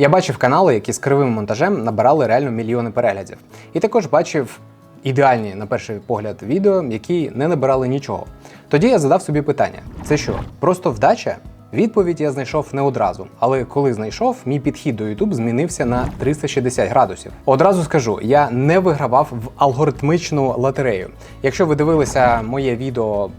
Я бачив канали, які з кривим монтажем набирали реально мільйони переглядів. І також бачив ідеальні, на перший погляд, відео, які не набирали нічого. Тоді я задав собі питання: це що, просто вдача? Відповідь я знайшов не одразу, але коли знайшов, мій підхід до YouTube змінився на 360 градусів. Одразу скажу, я не вигравав в алгоритмичну лотерею. Якщо ви дивилися моє відео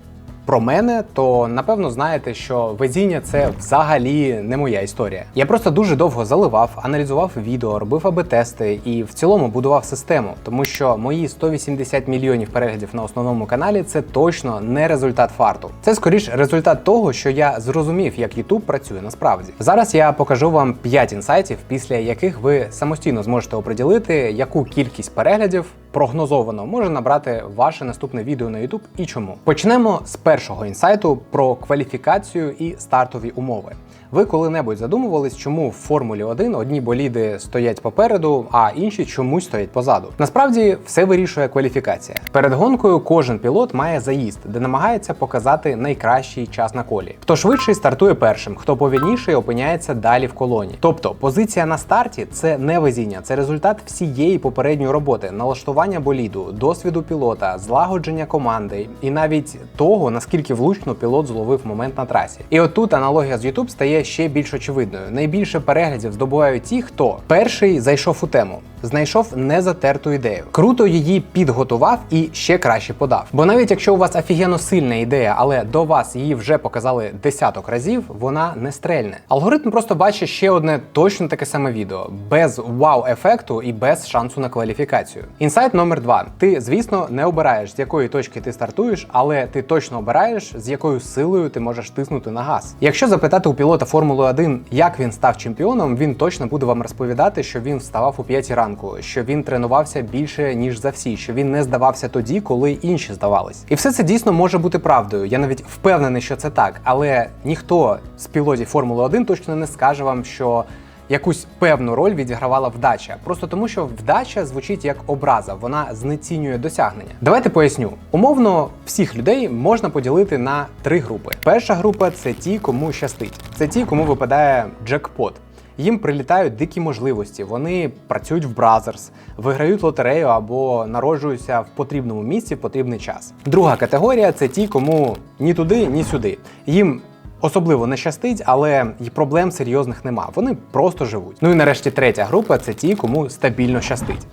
про мене, то напевно знаєте, що везіння це взагалі не моя історія. Я просто дуже довго заливав, аналізував відео, робив АБ-тести і в цілому будував систему, тому що мої 180 мільйонів переглядів на основному каналі це точно не результат фарту. Це скоріш результат того, що я зрозумів, як YouTube працює насправді. Зараз я покажу вам 5 інсайтів, після яких ви самостійно зможете оприділити, яку кількість переглядів прогнозовано може набрати ваше наступне відео на YouTube і чому. Почнемо з першого інсайту про кваліфікацію і стартові умови. Ви коли-небудь задумувались, чому в Формулі 1 одні боліди стоять попереду, а інші чомусь стоять позаду? Насправді все вирішує кваліфікація. Перед гонкою кожен пілот має заїзд, де намагається показати найкращий час на колі. Хто швидший стартує першим, хто повільніший опиняється далі в колоні. Тобто позиція на старті це не везіння, це результат всієї попередньої роботи, налаштування боліду, досвіду пілота, злагодження команди і навіть того, наскільки влучно пілот зловив момент на трасі. І отут аналогія з YouTube стає ще більш очевидною. Найбільше переглядів здобувають ті, хто перший зайшов у тему, знайшов незатерту ідею, круто її підготував і ще краще подав. Бо навіть якщо у вас офігенно сильна ідея, але до вас її вже показали десяток разів, вона не стрельне. Алгоритм просто бачить ще одне точно таке саме відео, без вау-ефекту і без шансу на кваліфікацію. Інсайт номер два: ти, звісно, не обираєш, з якої точки ти стартуєш, але ти точно обираєш, з якою силою ти можеш тиснути на газ. Якщо запитати у пілота Формули 1, як він став чемпіоном, він точно буде вам розповідати, що він вставав у 5 ранку, що він тренувався більше ніж за всі, що він не здавався тоді, коли інші здавались. І все це дійсно може бути правдою. Я навіть впевнений, що це так, але ніхто з пілотів Формули 1 точно не скаже вам, що. Якусь певну роль відігравала вдача, просто тому що вдача звучить як образа, вона знецінює досягнення. Давайте поясню. Умовно, всіх людей можна поділити на три групи. Перша група це ті, кому щастить. Це ті, кому випадає джекпот. Їм прилітають дикі можливості. Вони працюють в Бразерс, виграють лотерею або народжуються в потрібному місці в потрібний час. Друга категорія це ті, кому ні туди, ні сюди. Їм Особливо не щастить, але й проблем серйозних нема. Вони просто живуть. Ну і нарешті третя група це ті, кому стабільно щастить.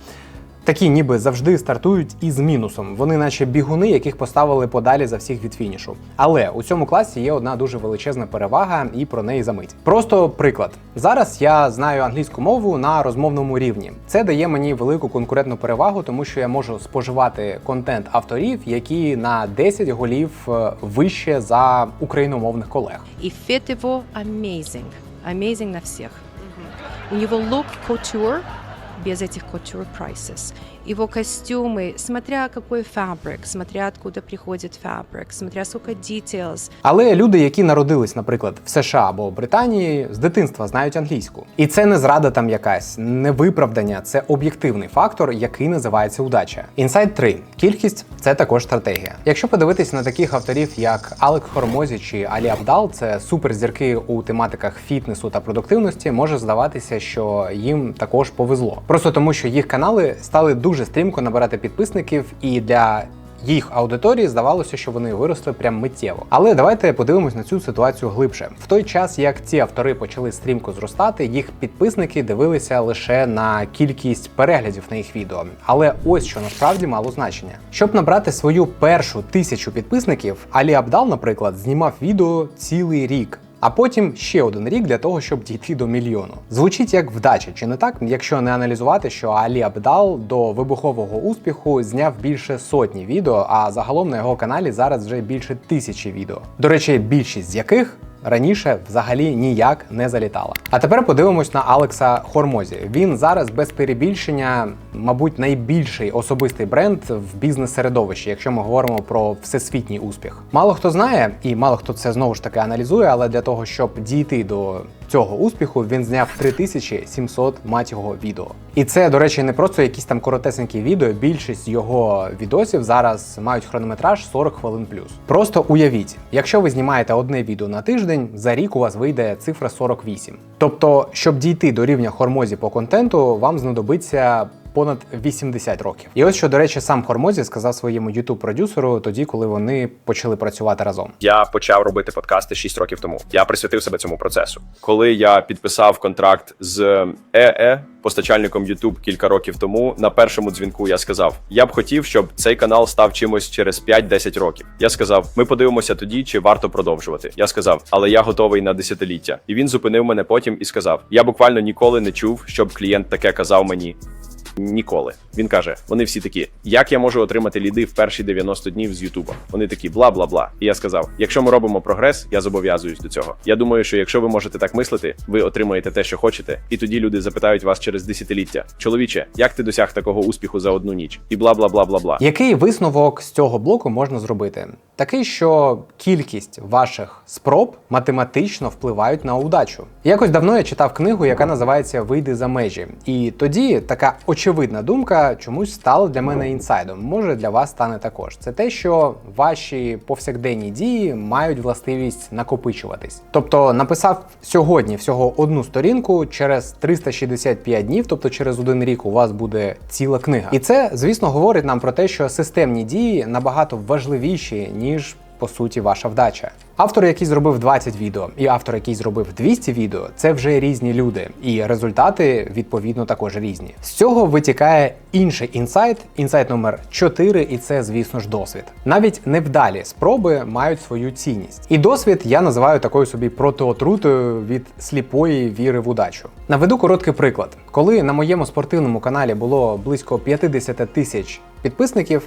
Такі ніби завжди стартують із мінусом. Вони, наче бігуни, яких поставили подалі за всіх від фінішу. Але у цьому класі є одна дуже величезна перевага, і про неї за мить. Просто приклад. Зараз я знаю англійську мову на розмовному рівні. Це дає мені велику конкурентну перевагу, тому що я можу споживати контент авторів, які на 10 голів е, вище за україномовних колег. Фит его amazing. Amazing на всех. У него look couture без этих couture prices. Его костюмы, смотря какой фабрик, смотря откуда приходит фабрик, смотря сколько details. Але люди, які народились, наприклад, в США або Британії, з дитинства знають англійську. І це не зрада там якась, не виправдання, це об'єктивний фактор, який називається удача. Інсайт 3. Кількість це також стратегія. Якщо подивитись на таких авторів, як Алек Хормозі чи Алі Абдал, це суперзірки у тематиках фітнесу та продуктивності, може здаватися, що їм також повезло. Просто тому, що їх канали стали дуже стрімко набирати підписників, і для їх аудиторії здавалося, що вони виросли прям миттєво. Але давайте подивимось на цю ситуацію глибше. В той час, як ці автори почали стрімко зростати, їх підписники дивилися лише на кількість переглядів на їх відео. Але ось що насправді мало значення. Щоб набрати свою першу тисячу підписників, Алі Абдал, наприклад, знімав відео цілий рік. А потім ще один рік для того, щоб дійти до мільйону. Звучить як вдача, чи не так? Якщо не аналізувати, що Алі Абдал до вибухового успіху зняв більше сотні відео, а загалом на його каналі зараз вже більше тисячі відео. До речі, більшість з яких. Раніше взагалі ніяк не залітала. А тепер подивимось на Алекса Хормозі. Він зараз без перебільшення мабуть, найбільший особистий бренд в бізнес-середовищі, якщо ми говоримо про всесвітній успіх. Мало хто знає, і мало хто це знову ж таки аналізує, але для того, щоб дійти до цього успіху, він зняв 3700 мать його відео. І це, до речі, не просто якісь там коротесенькі відео. Більшість його відосів зараз мають хронометраж 40 хвилин плюс. Просто уявіть, якщо ви знімаєте одне відео на тиждень, за рік у вас вийде цифра 48. Тобто, щоб дійти до рівня Хормозі по контенту, вам знадобиться. Понад 80 років. І ось що, до речі, сам Хормозі сказав своєму youtube продюсеру тоді, коли вони почали працювати разом. Я почав робити подкасти 6 років тому. Я присвятив себе цьому процесу. Коли я підписав контракт з ЕЕ, постачальником YouTube кілька років тому, на першому дзвінку я сказав: я б хотів, щоб цей канал став чимось через 5-10 років. Я сказав: ми подивимося тоді, чи варто продовжувати. Я сказав, але я готовий на десятиліття. І він зупинив мене потім і сказав: Я буквально ніколи не чув, щоб клієнт таке казав мені. Ніколи він каже: вони всі такі: як я можу отримати ліди в перші 90 днів з Ютуба? Вони такі бла бла бла. І я сказав: якщо ми робимо прогрес, я зобов'язуюсь до цього. Я думаю, що якщо ви можете так мислити, ви отримаєте те, що хочете, і тоді люди запитають вас через десятиліття: чоловіче, як ти досяг такого успіху за одну ніч? І бла бла бла бла бла. Який висновок з цього блоку можна зробити? Такий, що кількість ваших спроб математично впливають на удачу. Якось давно я читав книгу, яка називається Вийди за межі. І тоді така очевидна думка чомусь стала для мене інсайдом. Може для вас стане також. Це те, що ваші повсякденні дії мають властивість накопичуватись. Тобто написав сьогодні всього одну сторінку, через 365 днів, тобто через один рік, у вас буде ціла книга. І це, звісно, говорить нам про те, що системні дії набагато важливіші, ніж по суті ваша вдача. Автор, який зробив 20 відео, і автор, який зробив 200 відео, це вже різні люди, і результати відповідно також різні. З цього витікає інший інсайт, інсайт номер 4, і це, звісно ж, досвід. Навіть невдалі спроби мають свою цінність. І досвід я називаю такою собі протиотрутою від сліпої віри в удачу. Наведу короткий приклад. Коли на моєму спортивному каналі було близько 50 тисяч підписників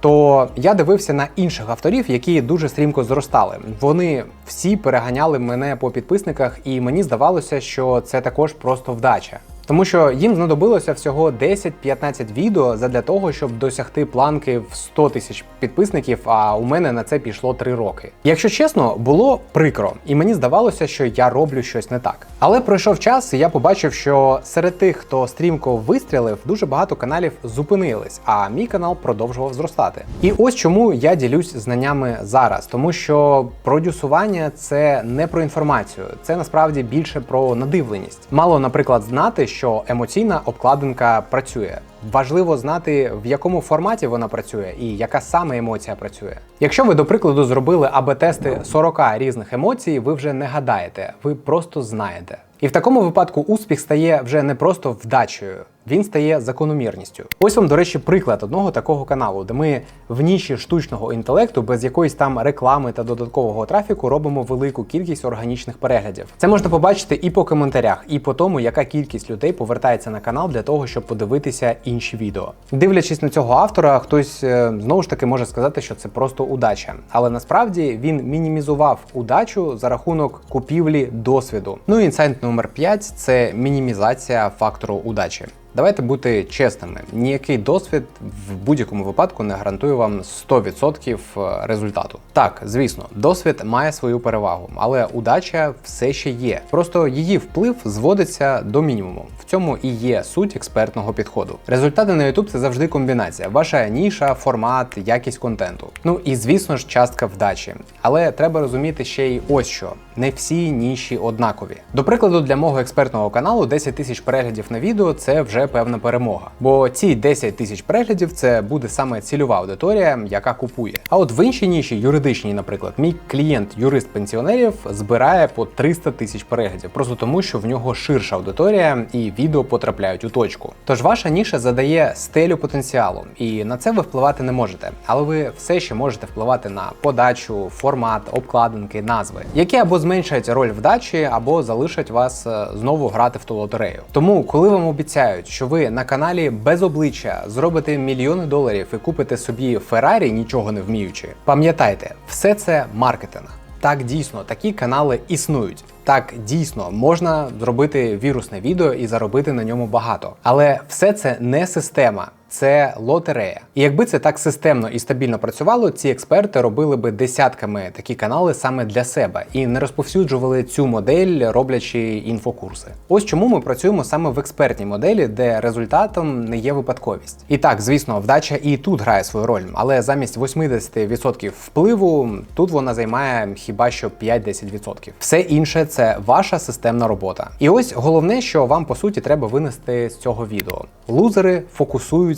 то я дивився на інших авторів, які дуже стрімко зростали. Вони всі переганяли мене по підписниках, і мені здавалося, що це також просто вдача. Тому що їм знадобилося всього 10-15 відео задля того, щоб досягти планки в 100 тисяч підписників. А у мене на це пішло 3 роки. Якщо чесно, було прикро, і мені здавалося, що я роблю щось не так. Але пройшов час, і я побачив, що серед тих, хто стрімко вистрілив, дуже багато каналів зупинились, а мій канал продовжував зростати. І ось чому я ділюсь знаннями зараз, тому що продюсування це не про інформацію, це насправді більше про надивленість. Мало, наприклад, знати, що емоційна обкладинка працює. Важливо знати, в якому форматі вона працює і яка саме емоція працює. Якщо ви, до прикладу, зробили АБ-тести 40 різних емоцій, ви вже не гадаєте, ви просто знаєте. І в такому випадку успіх стає вже не просто вдачею, він стає закономірністю. Ось вам, до речі, приклад одного такого каналу, де ми в ніші штучного інтелекту без якоїсь там реклами та додаткового трафіку робимо велику кількість органічних переглядів. Це можна побачити і по коментарях, і по тому, яка кількість людей повертається на канал для того, щоб подивитися інші відео. Дивлячись на цього автора, хтось е, знову ж таки може сказати, що це просто удача, але насправді він мінімізував удачу за рахунок купівлі досвіду. Ну і інсайт номер 5 – це мінімізація фактору удачі. Давайте бути чесними. Ніякий досвід в будь-якому випадку не гарантує вам 100% результату. Так, звісно, досвід має свою перевагу, але удача все ще є. Просто її вплив зводиться до мінімуму. В цьому і є суть експертного підходу. Результати на YouTube – це завжди комбінація: ваша ніша, формат, якість контенту. Ну і звісно ж, частка вдачі. Але треба розуміти ще й ось що: не всі ніші однакові. До прикладу, для мого експертного каналу 10 тисяч переглядів на відео це вже певна перемога. Бо ці 10 тисяч переглядів це буде саме цільова аудиторія, яка купує. А от в іншій ніші, юридичній, наприклад, мій клієнт, юрист пенсіонерів, збирає по 300 тисяч переглядів, просто тому, що в нього ширша аудиторія і відео потрапляють у точку. Тож ваша ніша задає стелю потенціалу, і на це ви впливати не можете. Але ви все ще можете впливати на подачу, формат, обкладинки, назви, які або зменшать роль вдачі, або залишать вас е, знову грати в ту лотерею. Тому, коли вам обіцяють, що ви на каналі без обличчя зробите мільйони доларів і купите собі Феррарі, нічого не вміючи, пам'ятайте, все це маркетинг. Так дійсно такі канали існують. Так, дійсно можна зробити вірусне відео і заробити на ньому багато. Але все це не система. Це лотерея. І якби це так системно і стабільно працювало, ці експерти робили би десятками такі канали саме для себе і не розповсюджували цю модель, роблячи інфокурси. Ось чому ми працюємо саме в експертній моделі, де результатом не є випадковість. І так, звісно, вдача і тут грає свою роль, але замість 80% впливу тут вона займає хіба що 5-10%. Все інше це ваша системна робота. І ось головне, що вам по суті треба винести з цього відео. Лузери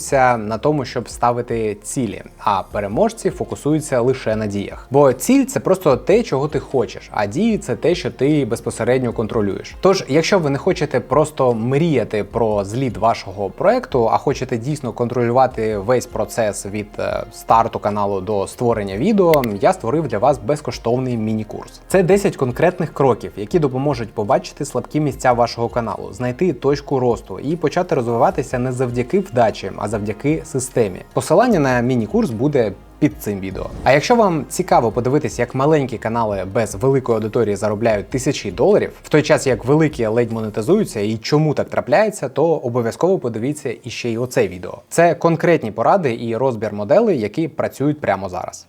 фокусуються на тому, щоб ставити цілі, а переможці фокусуються лише на діях. Бо ціль це просто те, чого ти хочеш, а дії це те, що ти безпосередньо контролюєш. Тож, якщо ви не хочете просто мріяти про зліт вашого проекту, а хочете дійсно контролювати весь процес від е, старту каналу до створення відео, я створив для вас безкоштовний міні-курс. Це 10 конкретних кроків, які допоможуть побачити слабкі місця вашого каналу, знайти точку росту і почати розвиватися не завдяки вдачі, а завдяки системі. Посилання на міні-курс буде під цим відео. А якщо вам цікаво подивитись, як маленькі канали без великої аудиторії заробляють тисячі доларів, в той час як великі ледь монетизуються і чому так трапляється, то обов'язково подивіться іще й оце відео. Це конкретні поради і розбір моделей, які працюють прямо зараз.